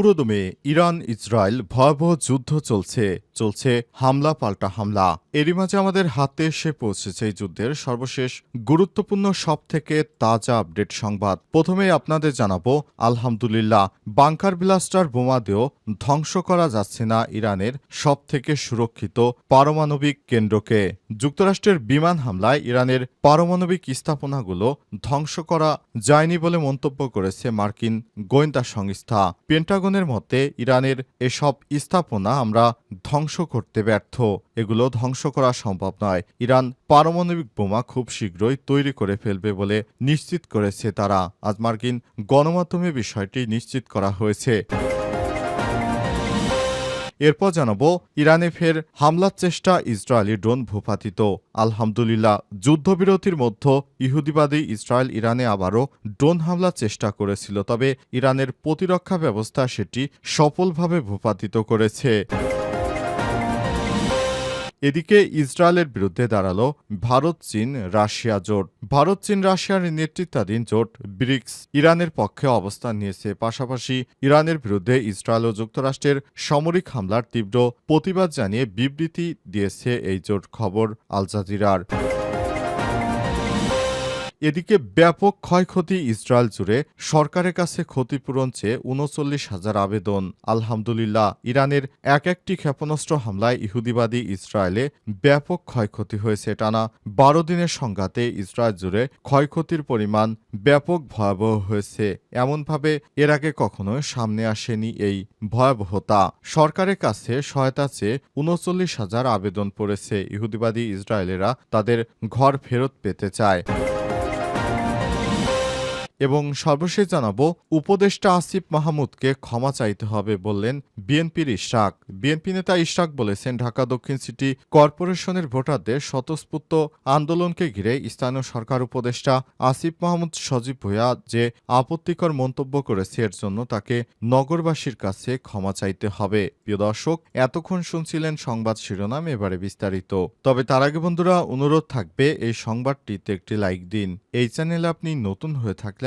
পুরোদমে Iran, Israel ভয়াবহ যুদ্ধ চলছে চলছে হামলা পাল্টা হামলা। এরই মাঝে আমাদের হাতে এসে পৌঁছেছে এই যুদ্ধের সর্বশেষ গুরুত্বপূর্ণ সব থেকে তাজা আপডেট সংবাদ। প্রথমে আপনাদের জানাব, আলহামদুলিল্লাহ, বাংকার ব্লাস্টার বোমা দিয়েও ধ্বংস করা যাচ্ছে না ইরানের সব থেকে সুরক্ষিত পারমাণবিক কেন্দ্রকে। যুক্তরাষ্ট্রের বিমান হামলায় ইরানের পারমাণবিক স্থাপনাগুলো ধ্বংস করা যায়নি বলে মন্তব্য করেছে মার্কিন গোয়েন্দা সংস্থা। পেন্টাগনের মতে ইরানের এসব স্থাপনা আমরা ধ্বংস করতে ব্যর্থ। এগুলো ধ্বংস করা সম্ভব নয়। ইরান পারমাণবিক বোমা খুব শীঘ্রই তৈরি করে ফেলবে বলে নিশ্চিত করেছে তারা। আজ মার্কিন গণমাধ্যমে বিষয়টি নিশ্চিত করা হয়েছে। এরপর জানাব, ইরানে ফের হামলার চেষ্টা ইসরায়েলি ড্রোন ভূপাতিত। আলহামদুলিল্লাহ, যুদ্ধবিরতির মধ্যে ইহুদিবাদী ইসরায়েল ইরানে আবারও ড্রোন হামলার চেষ্টা করেছিল, তবে ইরানের প্রতিরক্ষা ব্যবস্থা সেটি সফলভাবে ভূপাতিত করেছে। এদিকে ইসরায়েলের বিরুদ্ধে দাঁড়াল ভারত, চীন, রাশিয়া জোট। ভারত, চীন, রাশিয়ার নেতৃত্বাধীন জোট ব্রিক্স ইরানের পক্ষে অবস্থান নিয়েছে। পাশাপাশি ইরানের বিরুদ্ধে ইসরায়েল ও যুক্তরাষ্ট্রের সামরিক হামলার তীব্র প্রতিবাদ জানিয়ে বিবৃতি দিয়েছে এই জোট খবর আল জাজিরার। এদিকে ব্যাপক ক্ষয়ক্ষতি ইসরায়েল জুড়ে সরকারের কাছে ক্ষতিপূরণ চেয়ে উনচল্লিশ হাজার আবেদন। আলহামদুলিল্লাহ, ইরানের এক একটি ক্ষেপণাস্ত্র হামলায় ইহুদিবাদী ইসরায়েলে ব্যাপক ক্ষয়ক্ষতি হয়েছে। টানা বারো দিনের সংঘাতে ইসরায়েল জুড়ে ক্ষয়ক্ষতির পরিমাণ ব্যাপক ভয়াবহ হয়েছে। এমনভাবে এর আগে কখনোই সামনে আসেনি এই ভয়াবহতা। সরকারের কাছে সহায়তা চেয়ে উনচল্লিশ হাজার আবেদন পড়েছে। ইহুদিবাদী ইসরায়েলেরা তাদের ঘর ফেরত পেতে চায়। এবং সর্বশেষ জানাব, উপদেষ্টা আসিফ মাহমুদকে ক্ষমা চাইতে হবে বললেন বিএনপির ইশরাক। বিএনপি নেতা ইশরাক বলেছেন, ঢাকা দক্ষিণ সিটি কর্পোরেশনের ভোটারদের স্বতঃস্ফূর্ত আন্দোলনকে ঘিরে স্থানীয় সরকার উপদেষ্টা আসিফ মাহমুদ সজীব ভুয়া যে আপত্তিকর মন্তব্য করেছে, এর জন্য তাকে নগরবাসীর কাছে ক্ষমা চাইতে হবে। প্রিয় দর্শক, এতক্ষণ শুনছিলেন সংবাদ শিরোনাম, এবারে বিস্তারিত। তবে তার আগে বন্ধুরা, অনুরোধ থাকবে এই সংবাদটিতে একটি লাইক দিন। এই চ্যানেলে আপনি নতুন হয়ে থাকলে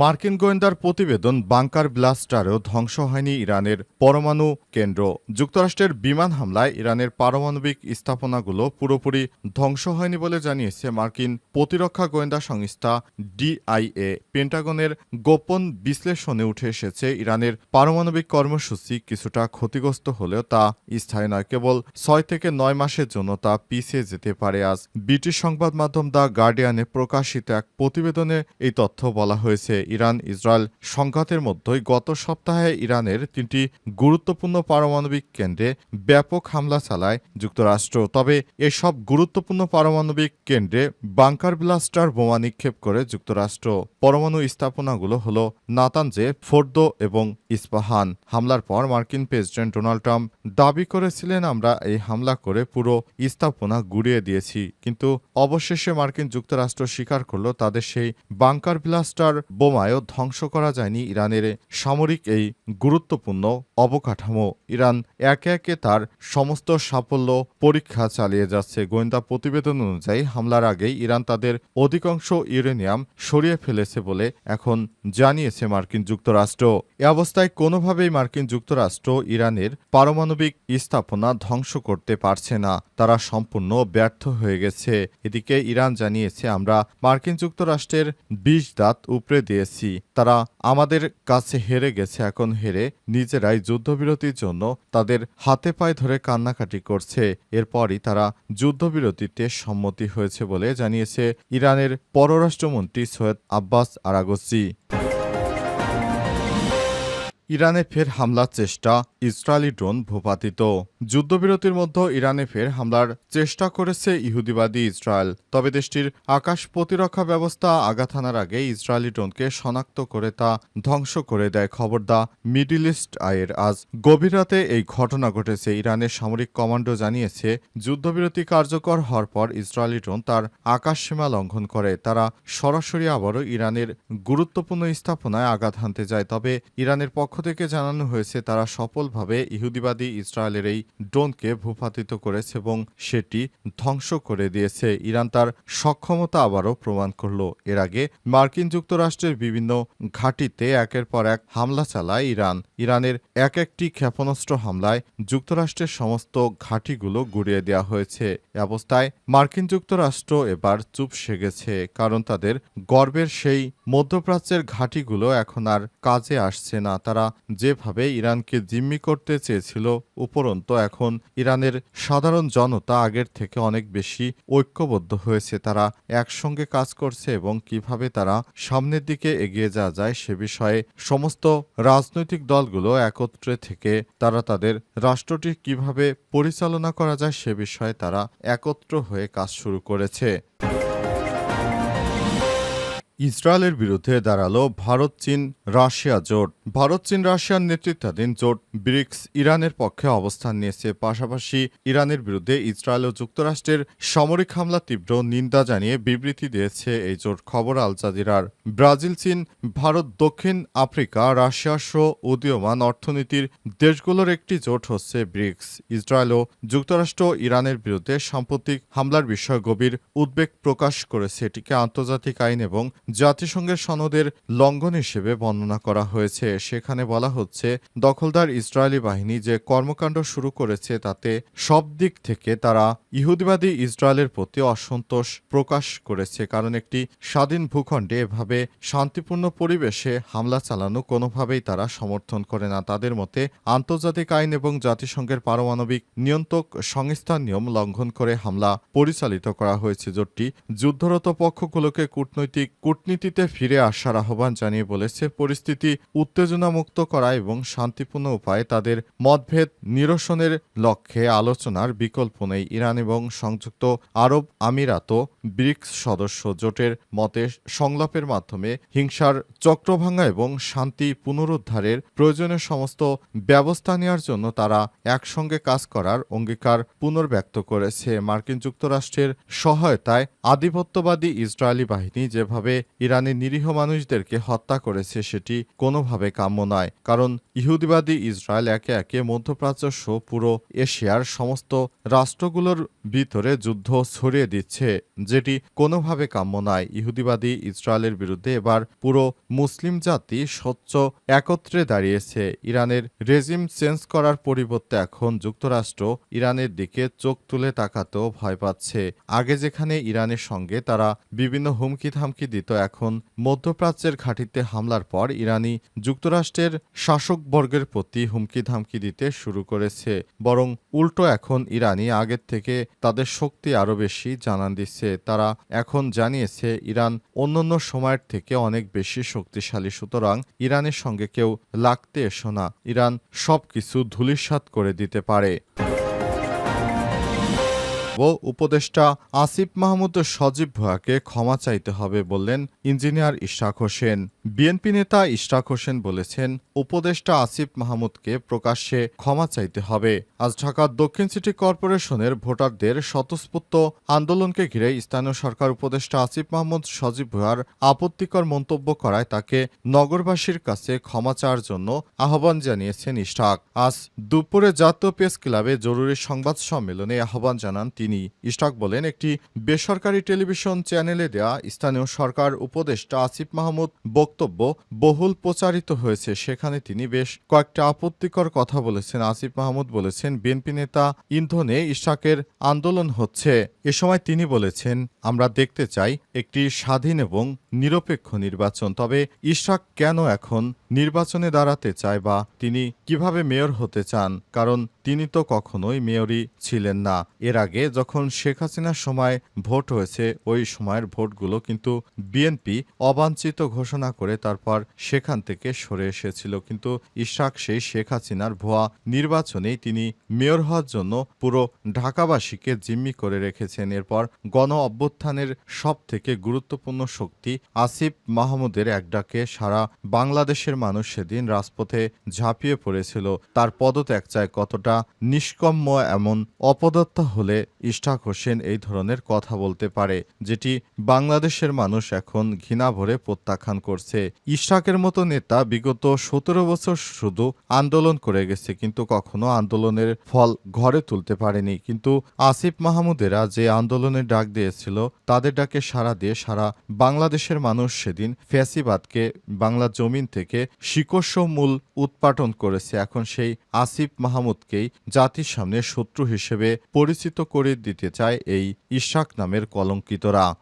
মার্কিন গোয়েন্দার প্রতিবেদন বাংকার ব্লাস্টারেও ধ্বংস হয়নি ইরানের পরমাণু কেন্দ্র। যুক্তরাষ্ট্রের বিমান হামলায় ইরানের পারমাণবিক স্থাপনাগুলো পুরোপুরি ধ্বংস হয়নি বলে জানিয়েছে মার্কিন প্রতিরক্ষা গোয়েন্দা সংস্থা ডিআইএ। পেন্টাগনের গোপন বিশ্লেষণে উঠে এসেছে, ইরানের পারমাণবিক কর্মসূচি কিছুটা ক্ষতিগ্রস্ত হলেও তা স্থায়ী নয়, কেবল ছয় থেকে নয় মাসের জন্য তা পিছিয়ে যেতে পারে। আজ ব্রিটিশ সংবাদ মাধ্যম দ্য গার্ডিয়ানে প্রকাশিত এক প্রতিবেদনে এই তথ্য বলা হয়েছে ইরান ইসরায়েল সংঘাতের মধ্যেই গত সপ্তাহে ইরানের তিনটি গুরুত্বপূর্ণ পারমাণবিক কেন্দ্রে ব্যাপক হামলা চালায় যুক্তরাষ্ট্র। তবে এসব গুরুত্বপূর্ণ পারমাণবিক কেন্দ্রে বাংকার ব্লাস্টার বোমা নিক্ষেপ করে যুক্তরাষ্ট্র। পরমাণু স্থাপনাগুলো হল নাতানজে, ফোর্দো এবং ইস্পাহান। হামলার পর মার্কিন প্রেসিডেন্ট ডোনাল্ড ট্রাম্প দাবি করেছিলেন, আমরা এই হামলা করে পুরো স্থাপনা গুড়িয়ে দিয়েছি। কিন্তু অবশেষে মার্কিন যুক্তরাষ্ট্র স্বীকার করল, তাদের সেই বাংকার ব্লাস্টার বোমায়ও ধ্বংস করা যায়নি ইরানের সামরিক এই গুরুত্বপূর্ণ অবকাঠামো। ইরান একে একে তার সমস্ত সাফল্য পরীক্ষা চালিয়ে যাচ্ছে। গোয়েন্দা প্রতিবেদন অনুযায়ী, হামলার আগেই ইরান তাদের অধিকাংশ ইউরেনিয়াম সরিয়ে ফেলেছে বলে এখন জানিয়েছে মার্কিন যুক্তরাষ্ট্র। এ অবস্থায় কোনোভাবেই মার্কিন যুক্তরাষ্ট্র ইরানের পারমাণবিক স্থাপনা ধ্বংস করতে পারছে না। তারা সম্পূর্ণ ব্যর্থ হয়ে গেছে। এদিকে ইরান জানিয়েছে, আমরা মার্কিন যুক্তরাষ্ট্রের বিষ দাঁত উপড়ে দিয়েছি। তারা আমাদের কাছে হেরে গেছে, এখন হেরে নিজেরাই যুদ্ধবিরতির জন্য তাদের হাতে পায়ে ধরে কান্নাকাটি করছে। এরপরই তারা যুদ্ধবিরতিতে সম্মতি হয়েছে বলে জানিয়েছে ইরানের পররাষ্ট্রমন্ত্রী সৈয়দ আব্বাস আরাগসি ইরানে ফের হামলার চেষ্টা, ইসরায়েলি ড্রোন ভূপাতিত। যুদ্ধবিরতির মধ্যে ইরানে ফের হামলার চেষ্টা করেছে ইহুদিবাদী ইসরায়েল। তবে দেশটির আকাশ প্রতিরক্ষা ব্যবস্থা আঘাত হানার আগে ইসরায়েলি ড্রোনকে শনাক্ত করে তা ধ্বংস করে দেয় খবর দা মিডিল ইস্ট আয়ের আজ গভীর রাতে এই ঘটনা ঘটেছে। ইরানের সামরিক কমান্ডো জানিয়েছে, যুদ্ধবিরতি কার্যকর হওয়ার পর ইসরায়েলি ড্রোন তার আকাশসীমা লঙ্ঘন করে। তারা সরাসরি আবারও ইরানের গুরুত্বপূর্ণ স্থাপনায় আঘাত হানতে যায় তবে ইরানের পক্ষ থেকে জানানো হয়েছে, তারা সফলভাবে ইহুদিবাদী ইসরায়েলের এই ড্রোনকে ভূপাতিত করেছে এবং সেটি ধ্বংস করে দিয়েছে। ইরান তার সক্ষমতা আবারও প্রমাণ করল। এর আগে মার্কিন যুক্তরাষ্ট্রের বিভিন্ন ঘাঁটিতে একের পর এক হামলা চালায় ইরান। ইরানের এক একটি ক্ষেপণাস্ত্র হামলায় যুক্তরাষ্ট্রের সমস্ত ঘাঁটিগুলো গুড়িয়ে দেওয়া হয়েছে। অবস্থায় মার্কিন যুক্তরাষ্ট্র এবার চুপ সেগেছে, কারণ তাদের গর্বের সেই মধ্যপ্রাচ্যের ঘাঁটিগুলো এখন আর কাজে আসছে না। তারা যেভাবে ইরানকে জিম্মি করতে চেয়েছিল উপরন্ত এখন ইরানের সাধারণ জনতা আগের থেকে অনেক বেশি ঐক্যবদ্ধ হয়েছে। তারা একসঙ্গে কাজ করছে এবং কীভাবে তারা সামনের দিকে এগিয়ে যাওয়া যায় সে বিষয়ে সমস্ত রাজনৈতিক দলগুলো একত্রে থেকে তারা তাদের রাষ্ট্রটি কীভাবে পরিচালনা করা যায় সে বিষয়ে তারা একত্র হয়ে কাজ শুরু করেছে। ইসরায়েলের বিরুদ্ধে দাঁড়াল ভারত চীন রাশিয়া জোট। ভারত চীন রাশিয়ার নেতৃত্বাধীন জোট ব্রিক্স ইরানের পক্ষে অবস্থান নিয়েছে। পাশাপাশি ইরানের বিরুদ্ধে ইসরায়েল ও যুক্তরাষ্ট্রের সামরিক হামলা তীব্র নিন্দা জানিয়ে বিবৃতি দিয়েছে এই জোট। খবর আল জাজিরার। ব্রাজিল, চীন, ভারত, দক্ষিণ আফ্রিকা, রাশিয়া সহ উদীয়মান অর্থনীতির দেশগুলোর একটি জোট হচ্ছে ব্রিক্স। ইসরায়েল ও যুক্তরাষ্ট্র ইরানের বিরুদ্ধে সাম্প্রতিক হামলার বিষয়ে গভীর উদ্বেগ প্রকাশ করেছে। এটিকে আন্তর্জাতিক আইন এবং জাতিসংঘের সনদের লঙ্ঘন হিসেবে বর্ণনা করা হয়েছে। সেখানে বলা হচ্ছে, দখলদার ইসরায়েলি বাহিনী যে কর্মকাণ্ড শুরু করেছে তাতে সব দিক থেকে তারা ইহুদিবাদী ইসরায়েলের প্রতি অসন্তোষ প্রকাশ করেছে। কারণ একটি স্বাধীন ভূখণ্ডে এভাবে শান্তিপূর্ণ পরিবেশে হামলা চালানো কোনোভাবেই তারা সমর্থন করে না। তাদের মতে, আন্তর্জাতিক আইন এবং জাতিসংঘের পারমাণবিক নিয়ন্ত্রক সংস্থার নিয়ম লঙ্ঘন করে হামলা পরিচালিত করা হয়েছে। জোটটি যুদ্ধরত পক্ষগুলোকে কূটনৈতিক কূটনীতিতে ফিরে আসার আহ্বান জানিয়ে বলেছে, পরিস্থিতি উত্তেজনামুক্ত করা এবং শান্তিপূর্ণ উপায়ে তাদের মতভেদ নিরসনের লক্ষ্যে আলোচনার বিকল্প নেই। ইরান এবং সংযুক্ত আরব আমিরাতও ব্রিক্স সদস্য জোটের মতে সংলাপের মাধ্যমে হিংসার চক্রভাঙ্গা এবং শান্তি পুনরুদ্ধারের প্রয়োজনীয় সমস্ত ব্যবস্থা নেওয়ার জন্য তারা একসঙ্গে কাজ করার অঙ্গীকার পুনর্ব্যক্ত করেছে। মার্কিন যুক্তরাষ্ট্রের সহায়তায় আধিপত্যবাদী ইসরায়েলি বাহিনী যেভাবে ইরানের নিরীহ মানুষদেরকে হত্যা করেছে সেটি কোনোভাবে কাম্য নয়, কারণ ইহুদিবাদী ইসরায়েল একে একে মধ্যপ্রাচ্য সহ পুরো এশিয়ার সমস্ত রাষ্ট্রগুলোর ভিতরে যুদ্ধ ছড়িয়ে দিচ্ছে, যেটি কোনোভাবে কাম্য নয়। ইহুদিবাদী ইসরায়েলের বিরুদ্ধে এবার পুরো মুসলিম জাতি স্বচ্ছ একত্রে দাঁড়িয়েছে। ইরানের রেজিম চেঞ্জ করার পরিবর্তে এখন যুক্তরাষ্ট্র ইরানের দিকে চোখ তুলে তাকাতেও ভয় পাচ্ছে। আগে যেখানে ইরানের সঙ্গে তারা বিভিন্ন হুমকি ধামকি দিত এখন মধ্যপ্রাচ্যের ঘাঁটিতে হামলার পর ইরানি যুক্তরাষ্ট্রের শাসকবর্গের প্রতি হুমকি ধামকি দিতে শুরু করেছে। বরং উল্টো এখন ইরানি আগের থেকে তাদের শক্তি আরও বেশি জানান দিচ্ছে। তারা এখন জানিয়েছে, ইরান অন্যান্য সময়ের থেকে অনেক বেশি শক্তিশালী, সুতরাং ইরানের সঙ্গে কেউ লাগতে এসো না। ইরান সবকিছু ধূলিসাৎ করে দিতে পারে। ও উপদেষ্টা আসিফ মাহমুদ সজীব ভুয়াকে ক্ষমা চাইতে হবে বললেন ইঞ্জিনিয়ার ইশরাক হোসেন। বিএনপি নেতা ইশরাক হোসেন বলেছেন, উপদেষ্টা আসিফ মাহমুদকে প্রকাশ্যে ক্ষমা চাইতে হবে। আজ ঢাকার দক্ষিণ সিটি কর্পোরেশনের ভোটারদের স্বতঃস্ফূর্ত আন্দোলনকে ঘিরে স্থানীয় সরকার উপদেষ্টা আসিফ মাহমুদ সজীব ভুয়ার আপত্তিকর মন্তব্য করায় তাকে নগরবাসীর কাছে ক্ষমা চাওয়ার জন্য আহ্বান জানিয়েছেন ইশরাক। আজ দুপুরে জাতীয় প্রেস ক্লাবে জরুরি সংবাদ সম্মেলনে আহ্বান জানান তিনি ইশরাক বলেন, একটি বেসরকারি টেলিভিশন চ্যানেলে দেয়া স্থানীয় সরকার উপদেষ্টা আসিফ মাহমুদ বক্তব্য বহুল প্রচারিত হয়েছে। সেখানে তিনি বেশ কয়েকটা আপত্তিকর কথা বলেছেন। আসিফ মাহমুদ বলেছেন, বিএনপি নেতা ইন্ধনে ইশাকের আন্দোলন হচ্ছে। এ সময় তিনি বলেছেন, আমরা দেখতে চাই একটি স্বাধীন এবং নিরপেক্ষ নির্বাচন। তবে ইশাক কেন এখন নির্বাচনে দাঁড়াতে চায় বা তিনি কীভাবে মেয়র হতে চান, কারণ তিনি তো কখনোই মেয়রই ছিলেন না। এর আগে যখন শেখ হাসিনার সময় ভোট হয়েছে, ওই সময়ের ভোটগুলো কিন্তু বিএনপি অবাঞ্ছিত ঘোষণা করে তারপর সেখান থেকে সরে এসেছিল। কিন্তু ইশাক সেই শেখ হাসিনার ভুয়া নির্বাচনেই তিনি মেয়র হওয়ার জন্য পুরো ঢাকাবাসীকে জিম্মি করে রেখেছেন। এরপর গণ অভ্যুত্থানের সব থেকে গুরুত্বপূর্ণ শক্তি আসিফ মাহমুদের এক ডাকে সারা বাংলাদেশের মানুষ সেদিন রাজপথে ঝাঁপিয়ে পড়েছিল। তার পদত্যাগ চায় কতটা নিষ্কম্য এমন অপদত্ত হলে ইশাক হোসেন এই ধরনের কথা বলতে পারে, যেটি বাংলাদেশের মানুষ এখন ঘৃণা ভরে প্রত্যাখ্যান করছে। ইশাকের মতো নেতা বিগত সতেরো বছর শুধু আন্দোলন করে গেছে, কিন্তু কখনো আন্দোলনের ফল ঘরে তুলতে পারেনি। কিন্তু আসিফ মাহমুদেরা যে আন্দোলনের ডাক দিয়েছিল, তাদের ডাকে সারা দিয়ে সারা বাংলাদেশের মানুষ সেদিন ফ্যাসিবাদকে বাংলা জমিন থেকে শিকস্য মূল উৎপাটন করেছে এখন সেই আসিফ মাহমুদকেই জাতির সামনে শত্রু হিসেবে পরিচিত করে দিতে চায় এই ইশাক নামের কলঙ্কিতরা।